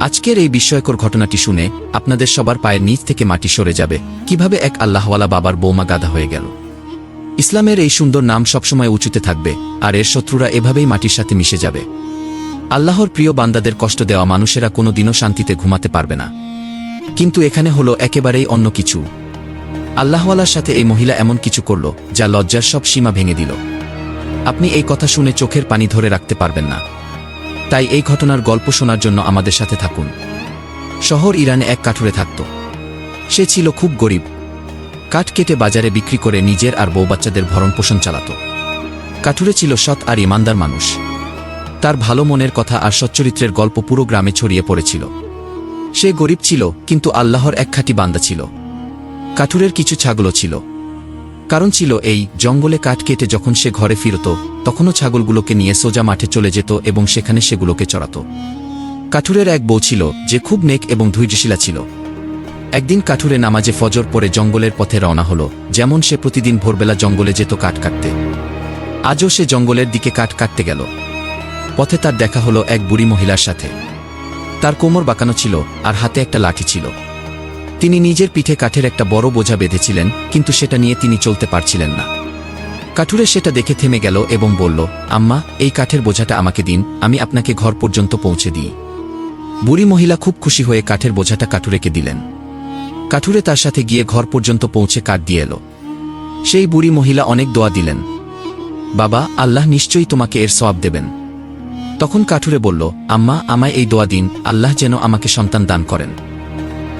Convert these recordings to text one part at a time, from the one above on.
আজকের এই বিস্ময়কর ঘটনাটি শুনে আপনাদের সবার পায়ের নিচ থেকে মাটি সরে যাবে। কীভাবে এক আল্লাহওয়ালা বাবার বৌমা গাধা হয়ে গেল? ইসলামের এই সুন্দর নাম সবসময় উঁচুতে থাকবে, আর এর শত্রুরা এভাবেই মাটির সাথে মিশে যাবে। আল্লাহর প্রিয় বান্দাদের কষ্ট দেওয়া মানুষেরা কোনো দিনও শান্তিতে ঘুমাতে পারবে না। কিন্তু এখানে হলো একেবারেই অন্য কিছু। আল্লাহওয়ালার সাথে এই মহিলা এমন কিছু করল, যা লজ্জার সব সীমা ভেঙে দিল। আপনি এই কথা শুনে চোখের পানি ধরে রাখতে পারবেন না। তাই এই ঘটনার গল্প শোনার জন্য আমাদের সাথে থাকুন। শহর ইরানে এক কাঠুরে থাকত। সে ছিল খুব গরিব। কাঠ কেটে বাজারে বিক্রি করে নিজের আর বউ বাচ্চাদের ভরণ পোষণ চালাত। কাঠুরে ছিল সৎ আর ইমানদার মানুষ। তার ভালো মনের কথা আর সচ্চরিত্রের গল্প পুরো গ্রামে ছড়িয়ে পড়েছিল। সে গরিব ছিল, কিন্তু আল্লাহর এক খাঁটি বান্দা ছিল। কাঠুরের কিছু ছাগলও ছিল। কারণ ছিল এই জঙ্গলে কাঠ কেটে যখন সে ঘরে ফিরত, তখনও ছাগলগুলোকে নিয়ে সোজা মাঠে চলে যেত এবং সেখানে সেগুলোকে চড়াত। কাঠুরের এক বউ ছিল, যে খুব নেক এবং ধৈর্যশীলা ছিল। একদিন কাঠুরে নামাজে ফজর পরে জঙ্গলের পথে রওনা হলো, যেমন সে প্রতিদিন ভোরবেলা জঙ্গলে যেত কাঠ কাটতে। আজও সে জঙ্গলের দিকে কাঠ কাটতে গেল। পথে তার দেখা হলো এক বুড়ি মহিলার সাথে। তার কোমর বাঁকানো ছিল, আর হাতে একটা লাঠি ছিল। তিনি নিজের পিঠে কাঠের একটা বড় বোঝা বেঁধেছিলেন, কিন্তু সেটা নিয়ে তিনি চলতে পারছিলেন না। কাঠুরে সেটা দেখে থেমে গেল এবং বলল, আম্মা, এই কাঠের বোঝাটা আমাকে দিন, আমি আপনাকে ঘর পর্যন্ত পৌঁছে দিই। বুড়ি মহিলা খুব খুশি হয়ে কাঠের বোঝাটা কাঠুরেকে দিলেন। কাঠুরে তার সাথে গিয়ে ঘর পর্যন্ত পৌঁছে কাঠ দিয়ে এলো। সেই বুড়ি মহিলা অনেক দোয়া দিলেন। বাবা, আল্লাহ নিশ্চয়ই তোমাকে এর সওয়াব দেবেন। তখন কাঠুরে বলল, আম্মা, আমায় এই দোয়া দিন, আল্লাহ যেন আমাকে সন্তান দান করেন।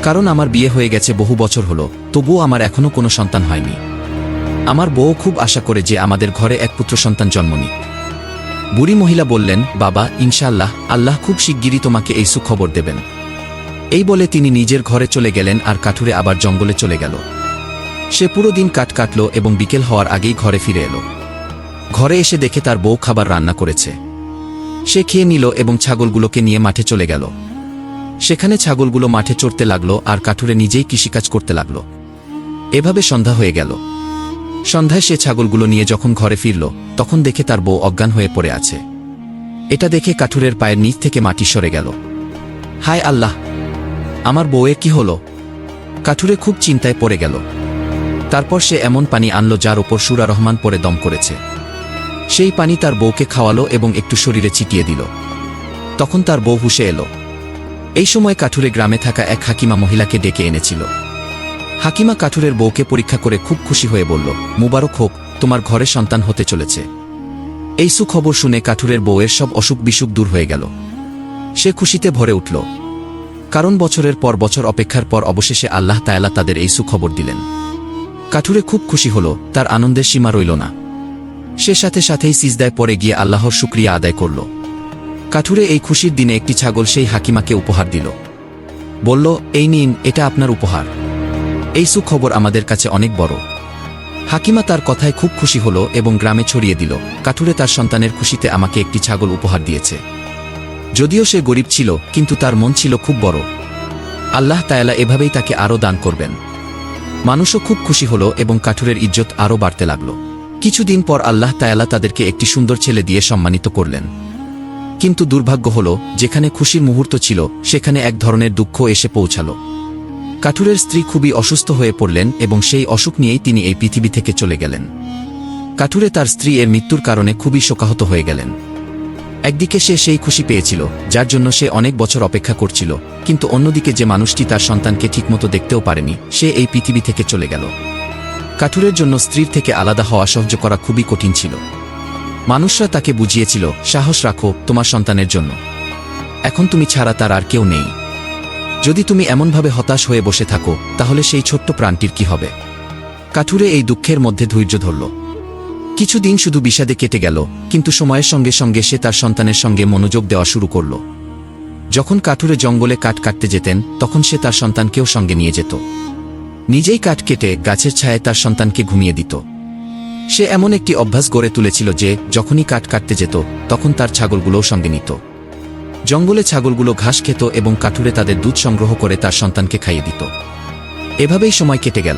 কারণ আমার বিয়ে হয়ে গেছে বহু বছর হলো, তবুও আমার এখনও কোনো সন্তান হয়নি। আমার বউ খুব আশা করে যে আমাদের ঘরে এক পুত্র সন্তান জন্ম নিক। বুড়ি মহিলা বললেন, বাবা, ইনশাআল্লাহ, আল্লাহ খুব শিগগিরই তোমাকে এই সুখবর দেবেন। এই বলে তিনি নিজের ঘরে চলে গেলেন আর কাঠুরে আবার জঙ্গলে চলে গেল। সে পুরো দিন কাট কাটল এবং বিকেল হওয়ার আগেই ঘরে ফিরে এলো। ঘরে এসে দেখে তার বউ খাবার রান্না করেছে। সে খেয়ে নিল এবং ছাগলগুলোকে নিয়ে মাঠে চলে গেল। সেখানে ছাগলগুলো মাঠে চড়তে লাগল আর কাঠুরে নিজেই কৃষিকাজ করতে লাগল। এভাবে সন্ধ্যা হয়ে গেল। সন্ধ্যায় সে ছাগলগুলো নিয়ে যখন ঘরে ফিরল, তখন দেখে তার বউ অজ্ঞান হয়ে পড়ে আছে। এটা দেখে কাঠুরের পায়ের নিচ থেকে মাটি সরে গেল। হায় আল্লাহ! আমার বউয়ের কি হলো? কাঠুরে খুব চিন্তায় পড়ে গেল। তারপর সে এমন পানি আনলো যার ওপর সুরা রহমান পরে দম করেছে। সেই পানি তার বউকে খাওয়ালো এবং একটু শরীরে ছিটিয়ে দিল। তখন তার বউ হুসে এলো। এই সময় কাঠুরে গ্রামে থাকা এক হাকিমা মহিলাকে ডেকে এনেছিল। হাকিমা কাঠুরের বউকে পরীক্ষা করে খুব খুশি হয়ে বলল, মুবারক হোক, তোমার ঘরে সন্তান হতে চলেছে। এই সুখবর শুনে কাঠুরের বউয়ের সব অসুখ বিসুখ দূর হয়ে গেল। সে খুশিতে ভরে উঠল। কারণ বছরের পর বছর অপেক্ষার পর অবশেষে আল্লাহ তায়ালা তাদের এই সুখবর দিলেন। কাঠুরে খুব খুশি হল, তার আনন্দের সীমা রইল না। সে সাথে সাথেই সিজদায় পরে গিয়ে আল্লাহর শুক্রিয়া আদায় করল। কাঠুরে এই খুশির দিনে একটি ছাগল সেই হাকিমাকে উপহার দিল। বলল, এই নিন, এটা আপনার উপহার। এই সুখবর আমাদের কাছে অনেক বড়। হাকিমা তার কথায় খুব খুশি হল এবং গ্রামে ছড়িয়ে দিল। কাঠুরে তার সন্তানের খুশিতে আমাকে একটি ছাগল উপহার দিয়েছে। যদিও সে গরিব ছিল, কিন্তু তার মন ছিল খুব বড়। আল্লাহ তায়ালা এভাবেই তাকে আরও দান করবেন। মানুষও খুব খুশি হল এবং কাঠুরের ইজ্জত আরও বাড়তে লাগল। কিছুদিন পর আল্লাহ তায়ালা তাদেরকে একটি সুন্দর ছেলে দিয়ে সম্মানিত করলেন। কিন্তু দুর্ভাগ্য হল, যেখানে খুশির মুহূর্ত ছিল, সেখানে এক ধরনের দুঃখ এসে পৌঁছাল। কাঠুরের স্ত্রী খুবই অসুস্থ হয়ে পড়লেন এবং সেই অসুখ নিয়েই তিনি এই পৃথিবী থেকে চলে গেলেন। কাঠুরে তার স্ত্রী এর মৃত্যুর কারণে খুবই শোকাহত হয়ে গেলেন। একদিকে সে সেই খুশি পেয়েছিল, যার জন্য সে অনেক বছর অপেক্ষা করছিল, কিন্তু অন্যদিকে যে মানুষটি তার সন্তানকে ঠিকমতো দেখতেও পারেনি, সে এই পৃথিবী থেকে চলে গেল। কাঠুরের জন্য স্ত্রীর থেকে আলাদা হওয়া সহ্য করা খুবই কঠিন ছিল। মানুষরা তাকে বুঝিয়েছিল, সাহস রাখো তোমার সন্তানের জন্য। এখন তুমি ছাড়া তার আর কেউ নেই। যদি তুমি এমনভাবে হতাশ হয়ে বসে থাকো, তাহলে সেই ছোট্ট প্রাণটির কি হবে? কাঠুরে এই দুঃখের মধ্যে ধৈর্য ধরল। কিছুদিন শুধু বিষাদে কেটে গেল, কিন্তু সময়ের সঙ্গে সঙ্গে সে তার সন্তানের সঙ্গে মনোযোগ দেওয়া শুরু করল। যখন কাঠুরে জঙ্গলে কাঠ কাটতে যেতেন, তখন সে তার সন্তানকেও সঙ্গে নিয়ে যেত। নিজেই কাঠ কেটে গাছের ছায়ায় তার সন্তানকে ঘুমিয়ে দিত। সে এমন একটি অভ্যাস গড়ে তুলেছিল যে, যখনই কাঠ কাটতে যেত, তখন তার ছাগলগুলোও সঙ্গে নিত। জঙ্গলে ছাগলগুলো ঘাস খেত এবং কাঠুরে তাদের দুধ সংগ্রহ করে তার সন্তানকে খাইয়ে দিত। এভাবেই সময় কেটে গেল।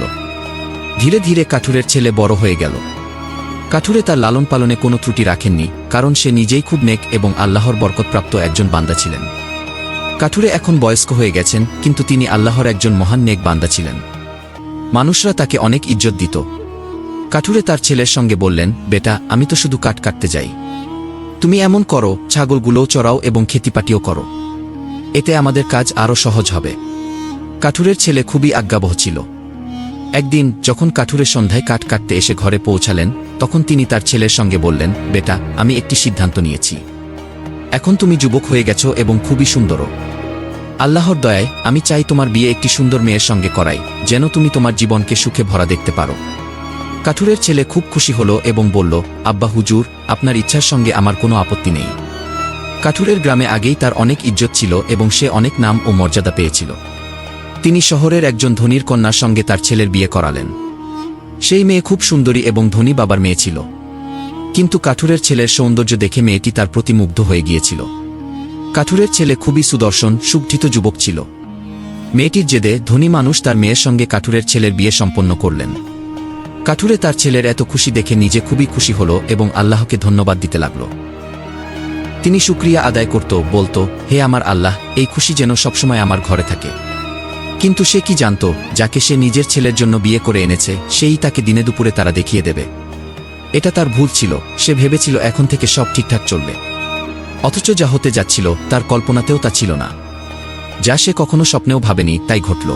ধীরে ধীরে কাঠুরের ছেলে বড় হয়ে গেল। কাঠুরে তার লালন পালনে কোনো ত্রুটি রাখেননি, কারণ সে নিজেই খুব নেক এবং আল্লাহর বরকতপ্রাপ্ত একজন বান্দা ছিলেন। কাঠুরে এখন বয়স্ক হয়ে গেছেন, কিন্তু তিনি আল্লাহর একজন মহান নেক বান্দা ছিলেন। মানুষরা তাকে অনেক ইজ্জত দিত। কাঠুরে তার ছেলের সঙ্গে বললেন, বেটা, আমি তো শুধু কাঠ কাটতে যাই। তুমি এমন করো, ছাগলগুলোও চড়াও এবং খেতিপাটিও করো। এতে আমাদের কাজ আরও সহজ হবে। কাঠুরের ছেলে খুবই আজ্ঞাবহ ছিল। একদিন যখন কাঠুরের সন্ধ্যায় কাঠ কাটতে এসে ঘরে পৌঁছালেন, তখন তিনি তার ছেলের সঙ্গে বললেন, বেটা, আমি একটি সিদ্ধান্ত নিয়েছি। এখন তুমি যুবক হয়ে গেছো এবং খুবই সুন্দরও। আল্লাহর দয়ায় আমি চাই তোমার বিয়ে একটি সুন্দর মেয়ের সঙ্গে করাই, যেন তুমি তোমার জীবনকে সুখে ভরা দেখতে পারো। কাঠুরের ছেলে খুব খুশি হল এবং বলল, আব্বা হুজুর, আপনার ইচ্ছার সঙ্গে আমার কোনো আপত্তি নেই। কাঠুরের গ্রামে আগেই তার অনেক ইজ্জত ছিল এবং সে অনেক নাম ও মর্যাদা পেয়েছিল। তিনি শহরের একজন ধনীর কন্যার সঙ্গে তার ছেলের বিয়ে করালেন। সেই মেয়ে খুব সুন্দরী এবং ধনী বাবার মেয়ে ছিল। কিন্তু কাঠুরের ছেলের সৌন্দর্য দেখে মেয়েটি তার প্রতি মুগ্ধ হয়ে গিয়েছিল। কাঠুরের ছেলে খুবই সুদর্শন, সুগঠিত যুবক ছিল। মেয়েটির জেদে ধনী মানুষ তার মেয়ের সঙ্গে কাঠুরের ছেলের বিয়ে সম্পন্ন করলেন। কাঠুরে তার ছেলের এত খুশি দেখে নিজে খুবই খুশি হল এবং আল্লাহকে ধন্যবাদ দিতে লাগল। তিনি শুক্রিয়া আদায় করত, বলতো, হে আমার আল্লাহ, এই খুশি যেন সবসময় আমার ঘরে থাকে। কিন্তু সে কি জানত, যাকে সে নিজের ছেলের জন্য বিয়ে করে এনেছে, সেই তাকে দিনে দুপুরে তারা দেখিয়ে দেবে। এটা তার ভুল ছিল, সে ভেবেছিল এখন থেকে সব ঠিকঠাক চলবে। অথচ যা হতে যাচ্ছিল, তার কল্পনাতেও তা ছিল না। যা সে কখনো স্বপ্নেও ভাবেনি, তাই ঘটল।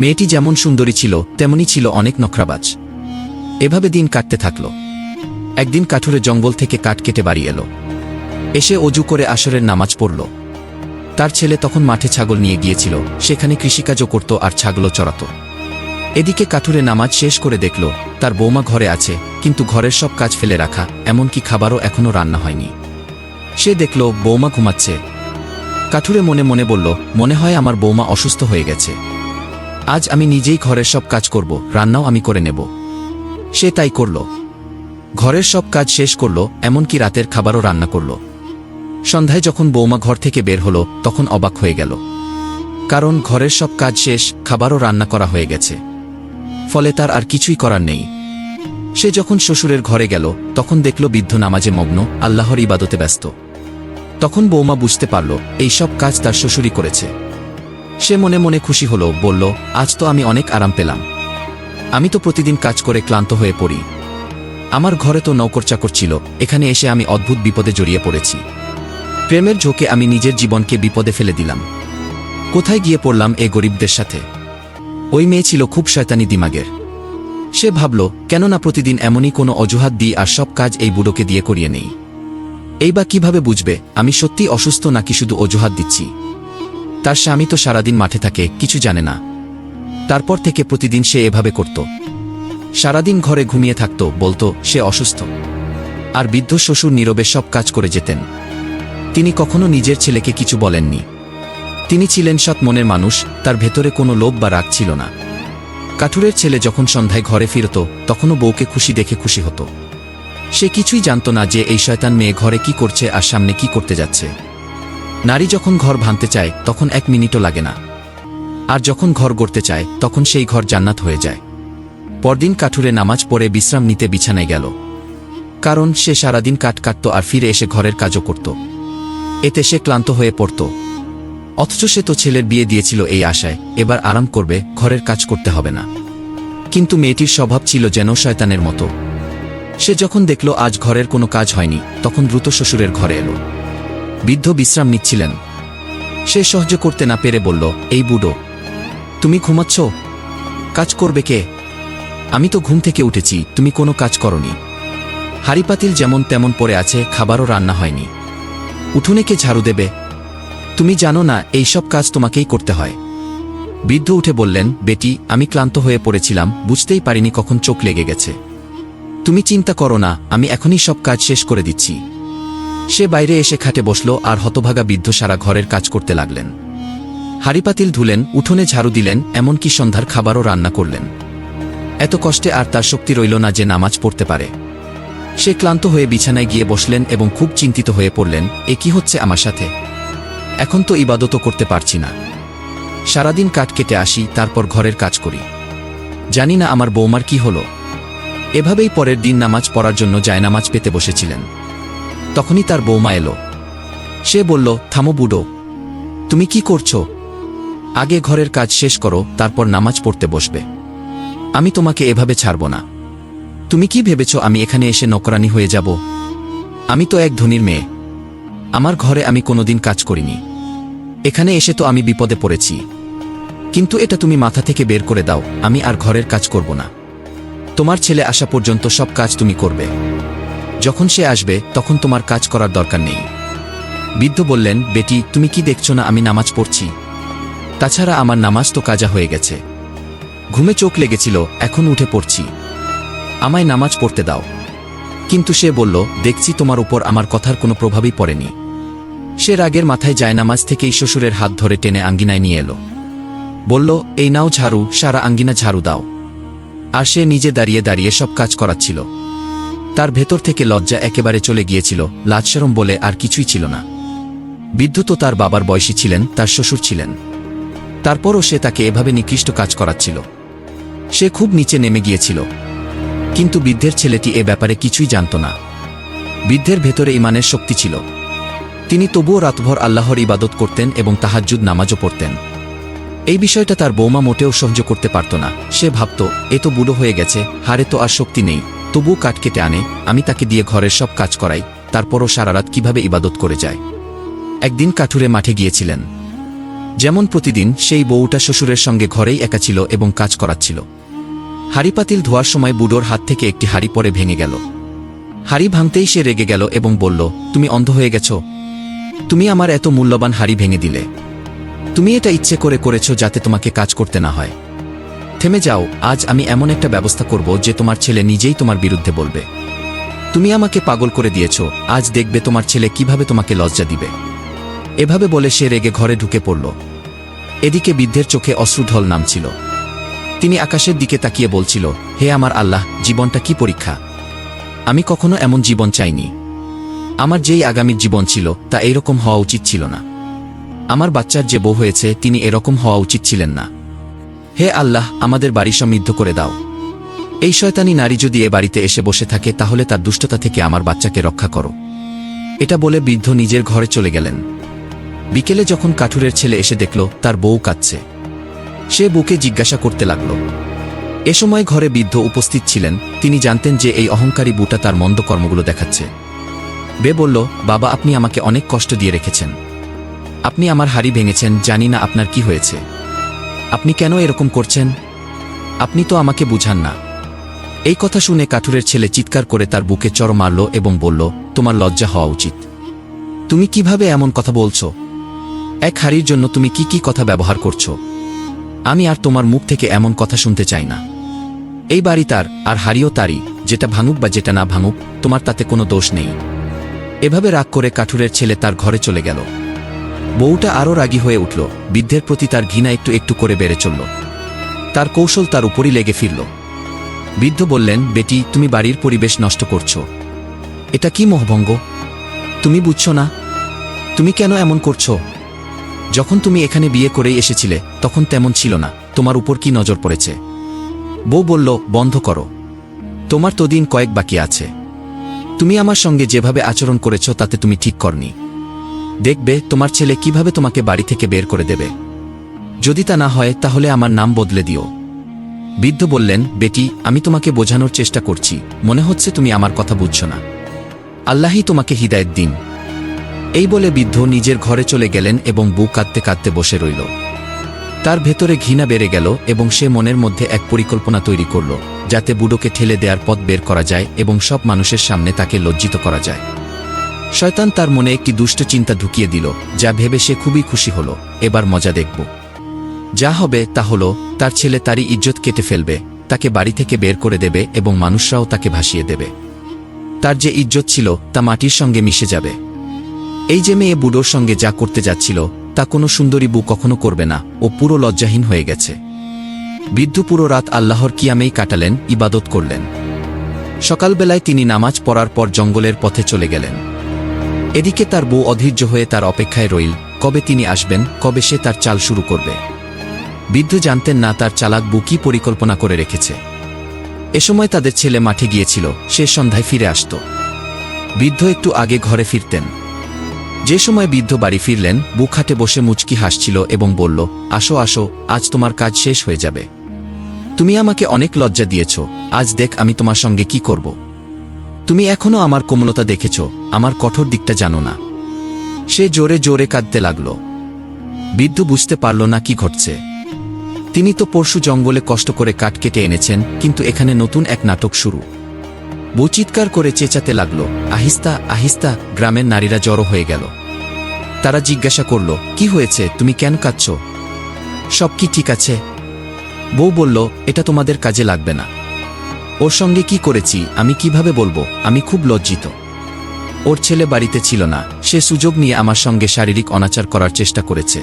মেয়েটি যেমন সুন্দরী ছিল, তেমনি ছিল অনেক নখরাবাজ। এভাবে দিন কাটতে থাকল। একদিন কাঠুরে জঙ্গল থেকে কাঠ কেটে বাড়ি এলো। এসে অজু করে আসরের নামাজ পড়ল। তার ছেলে তখন মাঠে ছাগল নিয়ে গিয়েছিল, সেখানে কৃষিকাজও করত আর ছাগলও চড়াত এদিকে কাঠুরে নামাজ শেষ করে দেখল, তার বৌমা ঘরে আছে, কিন্তু ঘরের সব কাজ ফেলে রাখা, এমনকি খাবারও এখনও রান্না হয়নি। সে দেখল, বৌমা ঘুমাচ্ছে। কাঠুরে মনে মনে বলল, মনে হয় আমার বৌমা অসুস্থ হয়ে গেছে। আজ আমি নিজেই ঘরের সব কাজ করব, রান্নাও আমি করে নেব। সে তাই করল। ঘরের সব কাজ শেষ করল, এমনকি রাতের খাবারও রান্না করল। সন্ধ্যায় যখন বৌমা ঘর থেকে বের হলো, তখন অবাক হয়ে গেল। কারণ ঘরের সব কাজ শেষ, খাবারও রান্না করা হয়ে গেছে। ফলে তার আর কিছুই করার নেই। সে যখন শ্বশুরের ঘরে গেল, তখন দেখল বৃদ্ধ নামাজে মগ্ন, আল্লাহর ইবাদতে ব্যস্ত। তখন বৌমা বুঝতে পারল, এই সব কাজ তার শ্বশুরই করেছে। সে মনে মনে খুশি হল, বলল, আজ তো আমি অনেক আরাম পেলাম। আমি তো প্রতিদিন কাজ করে ক্লান্ত হয়ে পড়ি। আমার ঘরে তো নৌকর চাকর ছিল, এখানে এসে আমি অদ্ভুত বিপদে জড়িয়ে পড়েছি। প্রেমের ঝোঁকে আমি নিজের জীবনকে বিপদে ফেলে দিলাম। কোথায় গিয়ে পড়লাম এ গরিবদের সাথে? ওই মেয়ে ছিল খুব শয়তানি দিমাগের। সে ভাবল, কেননা প্রতিদিন এমনই কোনো অজুহাত দিই আর সব কাজ এই বুড়োকে দিয়ে করিয়ে নেই। এই বা কীভাবে বুঝবে, আমি সত্যি অসুস্থ নাকি শুধু অজুহাত দিচ্ছি? তার স্বামী তো সারাদিন মাঠে থাকে, কিছু জানে না। তারপর থেকে প্রতিদিন সে এভাবে করত। সারাদিন ঘরে ঘুমিয়ে থাকত, বলতো, সে অসুস্থ। আর বৃদ্ধ শ্বশুর নীরবে সব কাজ করে যেতেন। তিনি কখনো নিজের ছেলেকে কিছু বলেননি। তিনি ছিলেন সৎ মনের মানুষ, তার ভেতরে কোনো লোভ বা রাগ ছিল না। কাঠুরের ছেলে যখন সন্ধ্যায় ঘরে ফিরত, তখনও বউকে খুশি দেখে খুশি হতো। সে কিছুই জানত না যে এই শয়তান মেয়ে ঘরে কি করছে আর সামনে কি করতে যাচ্ছে। নারী যখন ঘর ভাঙতে চায়, তখন এক মিনিটও লাগে না। আর যখন ঘর গড়তে চায়, তখন সেই ঘর জান্নাত হয়ে যায়। পরদিন কাঠুরে নামাজ পড়ে বিশ্রাম নিতে বিছানায় গেল। কারণ সে সারাদিন কাট কাটত আর ফিরে এসে ঘরের কাজও করত। এতে সে ক্লান্ত হয়ে পড়ত। অথচ সে তো ছেলের বিয়ে দিয়েছিল এই আশায়, এবার আরাম করবে, ঘরের কাজ করতে হবে না। কিন্তু মেয়েটির স্বভাব ছিল যেন শয়তানের মতো। সে যখন দেখল আজ ঘরের কোনো কাজ হয়নি, তখন দ্রুত শ্বশুরের ঘরে এলো। বৃদ্ধ বিশ্রাম নিচ্ছিলেন। সে সহ্য করতে না পেরে বলল, এই বুড়ো তুমি ঘুমাচ্ছ? কাজ করবে কে? আমি তো ঘুম থেকে উঠেছি, তুমি কোনো কাজ করনি। হারিপাতিল যেমন তেমন পড়ে আছে, খাবারও রান্না হয়নি। উঠোনে কে ঝাড়ু দেবে? তুমি জানো না, এই সব কাজ তোমাকেই করতে হয়। বৃদ্ধ উঠে বললেন, বেটি, আমি ক্লান্ত হয়ে পড়েছিলাম, বুঝতেই পারিনি কখন চোখ লেগে গেছে। তুমি চিন্তা করো না, আমি এখনই সব কাজ শেষ করে দিচ্ছি। সে বাইরে এসে খাটে বসল আর হতভাগা বৃদ্ধ সারা ঘরের কাজ করতে লাগলেন। হারিপাতিল ধুলেন, উঠোনে ঝাড়ু দিলেন, এমনকি সন্ধ্যার খাবারও রান্না করলেন। এত কষ্টে আর তার শক্তি রইল না যে নামাজ পড়তে পারে। সে ক্লান্ত হয়ে বিছানায় গিয়ে বসলেন এবং খুব চিন্তিত হয়ে পড়লেন, এ কি হচ্ছে আমার সাথে? এখন তো ইবাদতও করতে পারছি না। সারাদিন কাঠ কেটে আসি, তারপর ঘরের কাজ করি। জানি না আমার বৌমার কি হলো। এভাবেই পরের দিন নামাজ পড়ার জন্য জায়নামাজ পেতে বসেছিলেন। তখনই তার বৌমা এলো। সে বলল, থামো বুড়ো, তুমি কি করছ? আগে ঘরের কাজ শেষ করো, তারপর নামাজ পড়তে বসবে। আমি তোমাকে এভাবে ছাড়ব না। তুমি কি ভেবেছ আমি এখানে এসে নকরানি হয়ে যাব? আমি তো এক ধনীর মেয়ে। আমার ঘরে আমি কোনোদিন কাজ করিনি। এখানে এসে তো আমি বিপদে পড়েছি। কিন্তু এটা তুমি মাথা থেকে বের করে দাও, আমি আর ঘরের কাজ করব না। তোমার ছেলে আসা পর্যন্ত সব কাজ তুমি করবে। যখন সে আসবে, তখন তোমার কাজ করার দরকার নেই। বৃদ্ধ বললেন, বেটি, তুমি কি দেখছ না আমি নামাজ পড়ছি? তাছাড়া আমার নামাজ তো কাজা হয়ে গেছে। ঘুমে চোখ লেগেছিল, এখন উঠে পড়ছি। আমায় নামাজ পড়তে দাও। কিন্তু সে বলল, দেখছি তোমার উপর আমার কথার কোনো প্রভাবই পড়েনি। সে রাগের মাথায় যায় নামাজ থেকেই শ্বশুরের হাত ধরে টেনে আঙ্গিনায় নিয়ে এলো। বলল, এই নাও ঝাড়ু, সারা আঙ্গিনা ঝাড়ু দাও। আর সে নিজে দাঁড়িয়ে দাঁড়িয়ে সব কাজ করাচ্ছিল। তার ভেতর থেকে লজ্জা একেবারে চলে গিয়েছিল লাজসরম বলে আর কিছুই ছিল না। বৃদ্ধ তো তার বাবার বয়সী ছিলেন, তার শ্বশুর ছিলেন। তারপরও সে তাকে এভাবে নিকৃষ্ট কাজ করাচ্ছিল। সে খুব নিচে নেমে গিয়েছিল। কিন্তু বৃদ্ধের ছেলেটি এ ব্যাপারে কিছুই জানত না। বৃদ্ধের ভেতরে ইমানের শক্তি ছিল। তিনি তবুও রাতভর আল্লাহর ইবাদত করতেন এবং তাহাজ্জুদ নামাজও পড়তেন। এই বিষয়টা তার বৌমা মোটেও সহ্য করতে পারত না। সে ভাবত, এ তো বুড়ো হয়ে গেছে হারে তো আর শক্তি নেই। তবুও কাঠ কেটে আনে, আমি তাকে দিয়ে ঘরের সব কাজ করাই, তারপরও সারারাত কীভাবে ইবাদত করে যায়? একদিন কাঠুরে মাঠে গিয়েছিলেন। যেমন প্রতিদিন সেই বউটা শ্বশুরের সঙ্গে ঘরেই একা ছিল এবং কাজ করাচ্ছিল। হাড়িপাতিল ধোয়ার সময় বুড়োর হাত থেকে একটি হাড়ি পরে ভেঙে গেল। হাড়ি ভাঙতেই সে রেগে গেল এবং বলল, তুমি অন্ধ হয়ে গেছ। তুমি আমার এত মূল্যবান হাড়ি ভেঙে দিলে। তুমি এটা ইচ্ছে করে করেছ যাতে তোমাকে কাজ করতে না হয়। থেমে যাও, আজ আমি এমন একটা ব্যবস্থা করব যে তোমার ছেলে নিজেই তোমার বিরুদ্ধে বলবে। তুমি আমাকে পাগল করে দিয়েছ, আজ দেখবে তোমার ছেলে কীভাবে তোমাকে লজ্জা দিবে। এভাবে বলে সে রেগে ঘরে ঢুকে পড়ল। এদিকে বৃদ্ধের চোখে অশ্রুঢল নামছিল। তিনি আকাশের দিকে তাকিয়ে বলছিল, হে আমার আল্লাহ, জীবনটা কি পরীক্ষা? আমি কখনো এমন জীবন চাইনি। আমার যেই আগামীর জীবন ছিল, তা এরকম হওয়া উচিত ছিল না। আমার বাচ্চার যে বউ হয়েছে, তিনি এরকম হওয়া উচিত ছিলেন না। হে আল্লাহ, আমাদের বাড়ি সমৃদ্ধ করে দাও। এই শয়তানি নারী যদি এ বাড়িতে এসে বসে থাকে, তাহলে তার দুষ্টতা থেকে আমার বাচ্চাকে রক্ষা করো। এটা বলে বৃদ্ধ নিজের ঘরে চলে গেলেন। বিকেলে যখন কাঠুরের ছেলে এসে দেখল, তার বউ কাঁদছে। সে বুকে জিজ্ঞাসা করতে লাগল। এ সময় ঘরে বৃদ্ধ উপস্থিত ছিলেন। তিনি জানতেন যে এই অহংকারী বুটা তার মন্দ কর্মগুলো দেখাচ্ছে। বে বলল, বাবা, আপনি আমাকে অনেক কষ্ট দিয়ে রেখেছেন। আপনি আমার হাড়ি ভেঙেছেন, জানি না আপনার কি হয়েছে। আপনি কেন এরকম করছেন? আপনি তো আমাকে বুঝান না। এই কথা শুনে কাঠুরের ছেলে চিৎকার করে তার বুকে চর মারল এবং বলল, তোমার লজ্জা হওয়া উচিত। তুমি কীভাবে এমন কথা বলছো? এক হাড়ির জন্য তুমি কি কি কথা ব্যবহার করছ? আমি আর তোমার মুখ থেকে এমন কথা শুনতে চাই না। এই বাড়ি তার, আর হারিও তারই, যেটা ভাঙুক বা যেটা না ভাঙুক, তোমার তাতে কোনো দোষ নেই। এভাবে রাগ করে কাঠুরের ছেলে তার ঘরে চলে গেল। বউটা আরও রাগী হয়ে উঠল, বৃদ্ধের প্রতি তার ঘৃণা একটু একটু করে বেড়ে চলল। তার কৌশল তার উপরই লেগে ফিরল। বৃদ্ধ বললেন, বেটি, তুমি বাড়ির পরিবেশ নষ্ট করছ। এটা কি মোহভঙ্গ? তুমি বুঝছ না? তুমি কেন এমন করছ? যখন তুমি এখানে বিয়ে করেই এসেছিলে, তখন তেমন ছিল না। তোমার উপর কি নজর পড়েছে? বউ বলল, বন্ধ করো। তোমার তো দিন কয়েক বাকি আছে। তুমি আমার সঙ্গে যেভাবে আচরণ করেছ, তাতে তুমি ঠিক করনি। দেখবে, তোমার ছেলে কীভাবে তোমাকে বাড়ি থেকে বের করে দেবে। যদি তা না হয়, তাহলে আমার নাম বদলে দিও। বৃদ্ধ বললেন, বেটি, আমি তোমাকে বোঝানোর চেষ্টা করছি। মনে হচ্ছে তুমি আমার কথা বুঝছ না। আল্লাহই তোমাকে হিদায়ত দিন। এই বলে বৃদ্ধ নিজের ঘরে চলে গেলেন এবং বউ কাঁদতে কাঁদতে বসে রইল। তার ভেতরে ঘৃণা বেড়ে গেল এবং সে মনের মধ্যে এক পরিকল্পনা তৈরি করল, যাতে বুড়োকে ঠেলে দেওয়ার পথ বের করা যায় এবং সব মানুষের সামনে তাকে লজ্জিত করা যায়। শয়তান তার মনে একটি দুষ্ট চিন্তা ঢুকিয়ে দিল, যা ভেবে সে খুবই খুশি হল, এবার মজা দেখব। যা হবে তা হল, তার ছেলে তারই ইজ্জত কেটে ফেলবে, তাকে বাড়ি থেকে বের করে দেবে এবং মানুষরাও তাকে ভাসিয়ে দেবে। তার যে ইজ্জত ছিল তা মাটির সঙ্গে মিশে যাবে। এই যে মেয়ে বুড়োর সঙ্গে যা করতে যাচ্ছিল, তা কোনো সুন্দরী বু কখনো করবে না, ও পুরো লজ্জাহীন হয়ে গেছে। বৃদ্ধ পুরো রাত আল্লাহর কিয়ামেই কাটালেন, ইবাদত করলেন। সকালবেলায় তিনি নামাজ পড়ার পর জঙ্গলের পথে চলে গেলেন। এদিকে তার বউ অধৈর্য হয়ে তার অপেক্ষায় রইল, কবে তিনি আসবেন, কবে সে তার চাল শুরু করবে। বৃদ্ধ জানতেন না তার চালাক বউ কি পরিকল্পনা করে রেখেছে। এ সময় তাদের ছেলে মাঠে গিয়েছিল, সে সন্ধ্যায় ফিরে আসত। বৃদ্ধ একটু আগে ঘরে ফিরতেন। যে সময় বৃদ্ধ বাড়ি ফিরলেন, বুক হাটে বসে মুচকি হাসছিল এবং বলল, আসো আসো, আজ তোমার কাজ শেষ হয়ে যাবে। তুমি আমাকে অনেক লজ্জা দিয়েছ, আজ দেখ আমি তোমার সঙ্গে কি করব। তুমি এখনও আমার কোমলতা দেখেছ, আমার কঠোর দিকটা জানো না। সে জোরে জোরে কাঁদতে লাগল। বৃদ্ধ বুঝতে পারল না কি ঘটছে। তিনি তো পরশু জঙ্গলে কষ্ট করে কাঠ কেটে এনেছেন, কিন্তু এখানে নতুন এক নাটক শুরু। বউ চিৎকার করে চেঁচাতে লাগল। আহিস্তা আহিস্তা, গ্রামের নারীরা জড়ো হয়ে গেল। তারা জিজ্ঞাসা করল, কি হয়েছে? তুমি কেন কাঁদছ? সব কি ঠিক আছে? বউ বলল, এটা তোমাদের কাজে লাগবে না। ওর সঙ্গে কি করেছি? আমি কীভাবে বলব? আমি খুব লজ্জিত। ওর ছেলে বাড়িতে ছিল না। সে সুযোগ নিয়ে আমার সঙ্গে শারীরিক অনাচার করার চেষ্টা করেছে।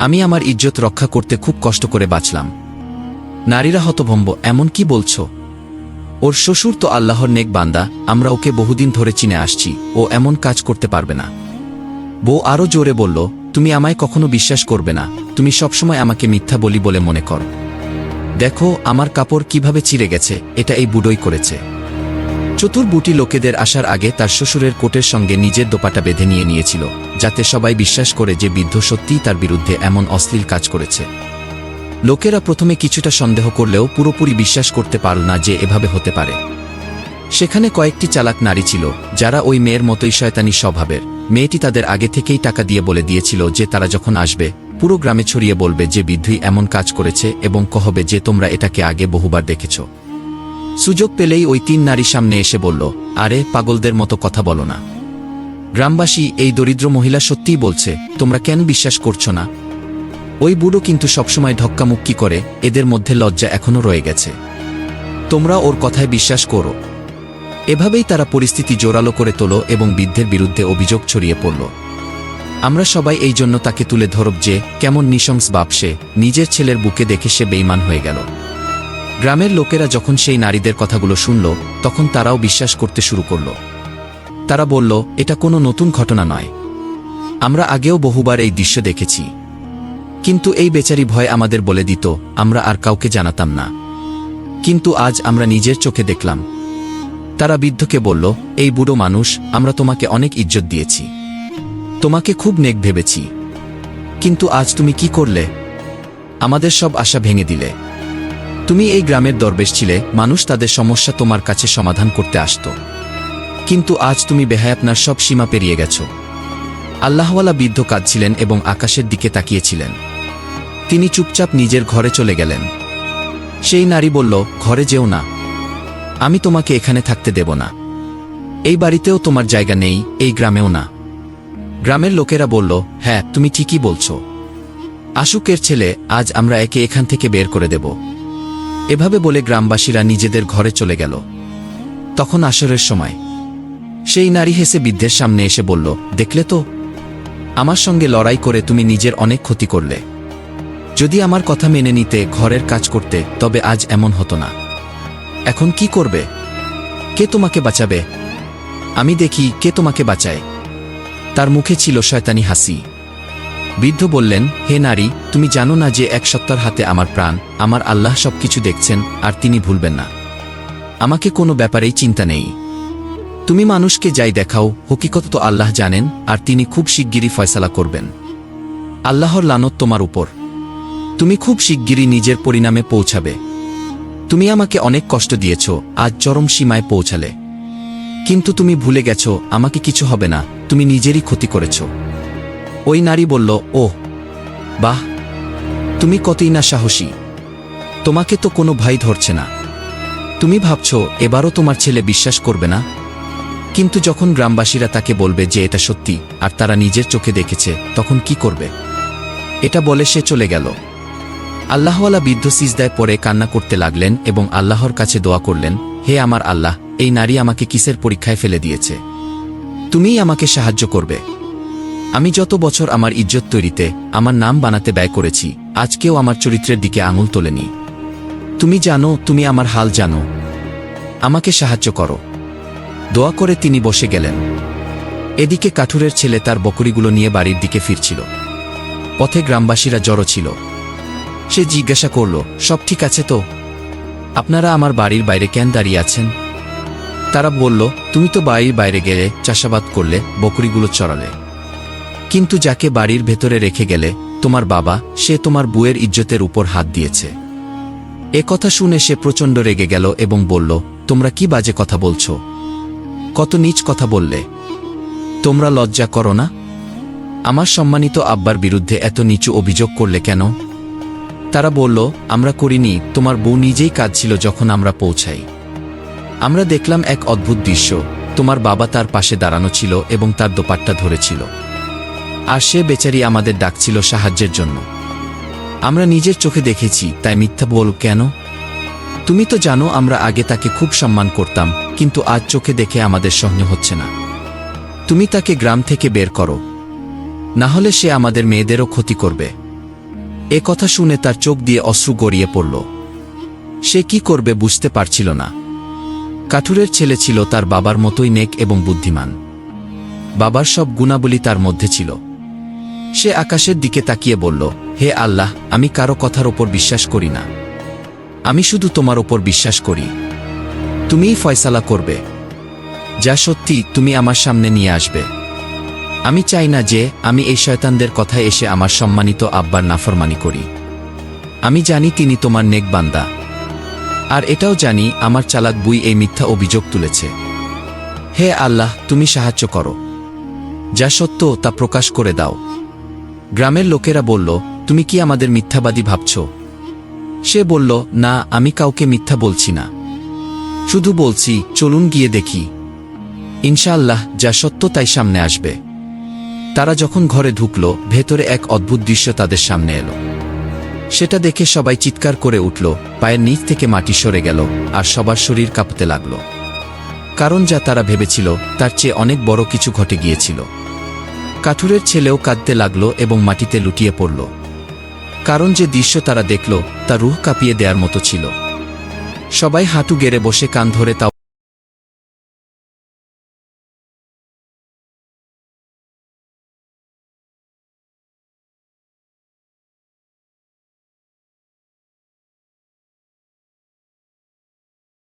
আমি আমার ইজ্জত রক্ষা করতে খুব কষ্ট করে বাঁচলাম। নারীরা হতভম্ব, এমন কি বলছো? ওর শ্বশুর তো আল্লাহর নেক বান্দা, আমরা ওকে বহুদিন ধরে চিনে আসছি, ও এমন কাজ করতে পারবে না। বউ আরও জোরে বলল, তুমি আমায় কখনো বিশ্বাস করবে না, তুমি সবসময় আমাকে মিথ্যা বলি বলে মনে কর। দেখো, আমার কাপড় কীভাবে চিরে গেছে, এটা এই বুড়োই করেছে। চতুর্বুটি লোকেদের আসার আগে তার শ্বশুরের কোটের সঙ্গে নিজের দোপাটা বেঁধে নিয়ে নিয়েছিল, যাতে সবাই বিশ্বাস করে যে বৃদ্ধ সত্যিই তার বিরুদ্ধে এমন অশ্লীল কাজ করেছে। লোকেরা প্রথমে কিছুটা সন্দেহ করলেও পুরোপুরি বিশ্বাস করতে পারল না যে এভাবে হতে পারে। সেখানে কয়েকটি চালাক নারী ছিল, যারা ওই মেয়ের মতোই শয়তানি স্বভাবের। মেয়েটি তাদের আগে থেকেই টাকা দিয়ে বলে দিয়েছিল যে তারা যখন আসবে, পুরো গ্রামে ছড়িয়ে বলবে যে বৃদ্ধই এমন কাজ করেছে এবং কহবে যে তোমরা এটাকে আগে বহুবার দেখেছ। সুযোগ পেলেই ওই তিন নারী সামনে এসে বলল, আরে, পাগলদের মতো কথা বলো না। গ্রামবাসী এই দরিদ্র মহিলা সত্যিই বলছে, তোমরা কেন বিশ্বাস করছ না? ওই বুড়ো কিন্তু সবসময় ধক্কামুক্কি করে, এদের মধ্যে লজ্জা এখনও রয়ে গেছে। তোমরা ওর কথায় বিশ্বাস করো। এভাবেই তারা পরিস্থিতি জোরালো করে তোলো এবং বৃদ্ধের বিরুদ্ধে অভিযোগ ছড়িয়ে পড়ল। আমরা সবাই এই জন্য তাকে তুলে ধরব যে, কেমন নিশংস বাপ সে, নিজের ছেলের বুকে দেখে সে বেইমান হয়ে গেল। গ্রামের লোকেরা যখন সেই নারীদের কথাগুলো শুনল, তখন তারাও বিশ্বাস করতে শুরু করল। তারা বলল, এটা কোনো নতুন ঘটনা নয়। আমরা আগেও বহুবার এই দৃশ্য দেখেছি। কিন্তু এই বেচারি ভয় আমাদের বলে দিত, আমরা আর কাউকে জানাতাম না। কিন্তু আজ আমরা নিজের চোখে দেখলাম। তারা বৃদ্ধকে বলল, এই বুড়ো মানুষ, আমরা তোমাকে অনেক ইজ্জত দিয়েছি। তোমাকে খুব নেক ভেবেছি। কিন্তু আজ তুমি কি করলে? আমাদের সব আশা ভেঙে দিলে। তুমি এই গ্রামের দরবেশ ছিলে, মানুষ তাদের সমস্যা তোমার কাছে সমাধান করতে আসত। কিন্তু আজ তুমি বেহায়াপনার সব সীমা পেরিয়ে গেছ। আল্লাহওয়ালা বৃদ্ধ কাঁদছিলেন এবং আকাশের দিকে তাকিয়েছিলেন। তিনি চুপচাপ নিজের ঘরে চলে গেলেন। সেই নারী বলল, ঘরে যেও না। আমি তোমাকে এখানে থাকতে দেব না। এই বাড়িতেও তোমার জায়গা নেই, এই গ্রামেও না। গ্রামের লোকেরা বলল হ্যাঁ তুমি ঠিকই বলছো। আশুকের ছেলে আজ আমরা একে এখান থেকে বের করে দেব। এভাবে বলে গ্রামবাসীরা নিজেদের ঘরে চলে গেল। তখন আসরের সময়। সেই নারী হেসে বৃদ্ধের সামনে এসে বলল, দেখলে তো? আমার সঙ্গে লড়াই করে তুমি নিজের অনেক ক্ষতি করলে। যদি আমার কথা মেনে নিতে ঘরের কাজ করতে, তবে আজ এমন হতো না। এখন কি করবে? কে তোমাকে বাঁচাবে? আমি দেখি কে তোমাকে বাঁচায়। তার মুখে ছিল শয়তানি হাসি। বৃদ্ধ বললেন, হে নারী, তুমি জানো না যে এক সত্তার হাতে আমার প্রাণ, আমার আল্লাহ সবকিছু দেখছেন, আর তিনি ভুলবেন না। আমাকে কোনো ব্যাপারেই চিন্তা নেই। তুমি মানুষকে যাই দেখাও, হকিকত তো আল্লাহ জানেন, আর তিনি খুব শিগগিরই ফয়সালা করবেন। আল্লাহর লানত তোমার উপর। তুমি খুব শিগগিরই নিজের পরিণামে পৌঁছাবে। তুমি আমাকে অনেক কষ্ট দিয়েছ, আজ চরম সীমায় পৌঁছালে। কিন্তু তুমি ভুলে গেছ, আমাকে কিছু হবে না, তুমি নিজেরই ক্ষতি করেছ। ওই নারী বলল, ওহ, বাহ, তুমি কতই না সাহসী। তোমাকে তো কোনো ভাই ধরছে না। তুমি ভাবছ, এবারও তোমার ছেলে বিশ্বাস করবে না? কিন্তু যখন গ্রামবাসীরা তাকে বলবে যে এটা সত্যি, আর তারা নিজের চোখে দেখেছে, তখন কি করবে? এটা বলে সে চলে গেল। আল্লাহওয়ালা বৃদ্ধ সিজদায় পরে কান্না করতে লাগলেন এবং আল্লাহর কাছে দোয়া করলেন, হে আমার আল্লাহ, এই নারী আমাকে কিসের পরীক্ষায় ফেলে দিয়েছে? তুমিই আমাকে সাহায্য করবে। আমি যত বছর আমার ইজ্জত তৈরিতে, আমার নাম বানাতে ব্যয় করেছি আজকেও আমার চরিত্রের দিকে আঙুল তোলেনি। তুমি জানো, তুমি আমার হাল জানো। আমাকে সাহায্য করো। দোয়া করে তিনি বসে গেলেন। এদিকে কাঠুরের ছেলে তার বকরিগুলো নিয়ে বাড়ির দিকে ফিরছিল। পথে গ্রামবাসীরা জড়ো ছিল। সে জিজ্ঞাসা করল, সব ঠিক আছে তো? আপনারা আমার বাড়ির বাইরে কেন দাঁড়িয়ে আছেন? তারা বলল, তুমি তো বাড়ির বাইরে গেলে চাষাবাদ করলে, বকরিগুলো চড়ালে। কিন্তু যাকে বাড়ির ভেতরে রেখে গেলে, তোমার বাবা, সে তোমার বুয়ের ইজ্জতের উপর হাত দিয়েছে। এ কথা শুনে সে প্রচণ্ড রেগে গেল এবং বলল, তোমরা কি বাজে কথা বলছো? কত নিচ কথা বললে। তোমরা লজ্জা করো না? আমার সম্মানিত আব্বার বিরুদ্ধে এত নিচু অভিযোগ করলে কেন? তারা বলল, আমরা করিনি, তোমার বউ নিজেই কাজ ছিল যখন আমরা পৌঁছাই। আমরা দেখলাম এক অদ্ভুত দৃশ্য, তোমার বাবা তার পাশে দাঁড়ানো ছিল এবং তার দোপাট্টা ধরেছিল। আর সে বেচারি আমাদের ডাকছিল সাহায্যের জন্য। আমরা নিজের চোখে দেখেছি, তাই মিথ্যা বল, কেন? তুমি তো জানো আমরা আগে তাকে খুব সম্মান করতাম, কিন্তু আজ চোখে দেখে আমাদের সহ্য হচ্ছে না। তুমি তাকে গ্রাম থেকে বের করো। না হলে সে আমাদের মেয়েদেরও ক্ষতি করবে। এ কথা শুনে তার চোখ দিয়ে অশ্রু গড়িয়ে পড়ল। সে কি করবে বুঝতে পারছিল না। কাঠুরের ছেলে ছিল তার বাবার মতোই নেক এবং বুদ্ধিমান। বাবার সব গুণাবলী তার মধ্যে ছিল। সে আকাশের দিকে তাকিয়ে বলল, হে আল্লাহ, আমি কারও কথার ওপর বিশ্বাস করি না। আমি শুধু তোমার ওপর বিশ্বাস করি। তুমিই ফয়সালা করবে। যা সত্যি, তুমি আমার সামনে নিয়ে আসবে। আমি চাই না যে আমি এই শয়তানদের কথায় এসে আমার সম্মানিত আব্বার নাফরমানি করি। আমি জানি তিনি তোমার নেক বান্দা। আর এটাও জানি আমার চালাক বুই এই মিথ্যা অভিযোগ তুলেছে। হে আল্লাহ, তুমি সাহায্য করো। যা সত্য তা প্রকাশ করে দাও। গ্রামের লোকেরা বলল, তুমি কি আমাদের মিথ্যাবাদী ভাবছ? সে বলল, না, আমি কাউকে মিথ্যা বলছি না। শুধু বলছি, চলুন গিয়ে দেখি। ইনশাআল্লাহ, যা সত্য তাই সামনে আসবে। তারা যখন ঘরে ঢুকল, ভেতরে এক অদ্ভুত দৃশ্য তাদের সামনে এলো। সেটা দেখে সবাই চিৎকার করে উঠল, পায়ের নিচ থেকে মাটি সরে গেল আর সবার শরীর কাঁপতে লাগল। কারণ যা তারা ভেবেছিল, তার চেয়ে অনেক বড় কিছু ঘটে গিয়েছিল। কাঠুরের ছেলেও কাঁদতে লাগল এবং মাটিতে লুটিয়ে পড়ল। কারণ যে দৃশ্য তারা দেখল, তা রুহ কাঁপিয়ে দেয়ার মতো ছিল। সবাই হাঁটু গেড়ে বসে কান ধরে তাও